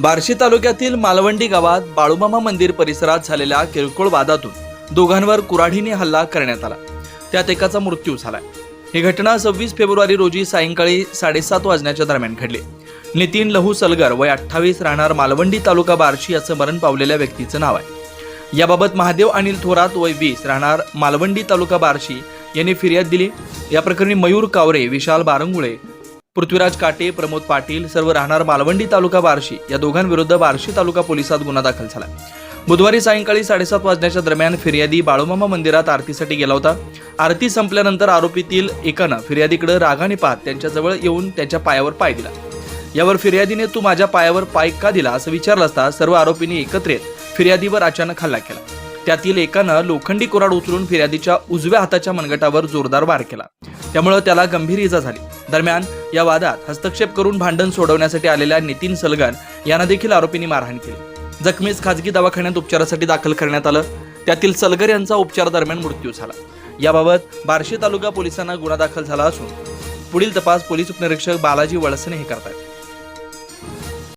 बार्शी तालुक्यातील मालवंडी गावात बाळूमामा मंदिर परिसरात झालेल्या किरकोळ वादातून दोघांवर कुऱ्हाडीने हल्ला करण्यात आला. त्यात एकाचा मृत्यू झाला ही घटना सव्वीस फेब्रुवारी रोजी सायंकाळी साडेसात वाजण्याच्या दरम्यान घडली. नितीन लहू सलगर वय अठ्ठावीस राहणार मालवंडी तालुका बार्शी असं मरण पावलेल्या व्यक्तीचं नाव आहे. याबाबत महादेव अनिल थोरात वय वीस राहणार मालवंडी तालुका बार्शी यांनी फिर्याद दिली. या प्रकरणी मयूर कावरे विशाल बारंगुळे पृथ्वीराज काटे प्रमोद पाटील सर्व राहणार मालवंडी तालुका बार्शी या दोघांविरुद्ध बार्शी तालुका पोलिसात गुन्हा दाखल झाला. बुधवारी सायंकाळी साडेसात वाजण्याच्या दरम्यान फिर्यादी बाळूमामा मंदिरात आरतीसाठी गेला होता. आरती संपल्यानंतर आरोपीतील एकानं फिर्यादीकडे रागाने पाहत त्यांच्याजवळ येऊन त्याच्या पायावर पाय दिला. यावर फिर्यादीने तू माझ्या पायावर पाय का दिला असं विचारलं असता सर्व आरोपींनी एकत्र येत फिर्यादीवर अचानक हल्ला केला. त्यातील एकानं लोखंडी कुराड उचलून फिर्यादीच्या उजव्या हाताच्या मनगटावर जोरदार वार केला. त्यामुळे त्याला गंभीर इजा झाली. दरम्यान या वादात हस्तक्षेप करून भांडण सोडवण्यासाठी आलेल्या नितीन सलगर यांना देखील आरोपींनी मारहाण केली. जखमीस खाजगी दवाखान्यात उपचारासाठी दाखल करण्यात आलं. त्यातील सलगर यांचा उपचार दरम्यान मृत्यू झाला. याबाबत बार्शी तालुका पोलिसांना गुन्हा दाखल झाला असून पुढील तपास पोलीस उपनिरीक्षक बालाजी वळसने हे करतात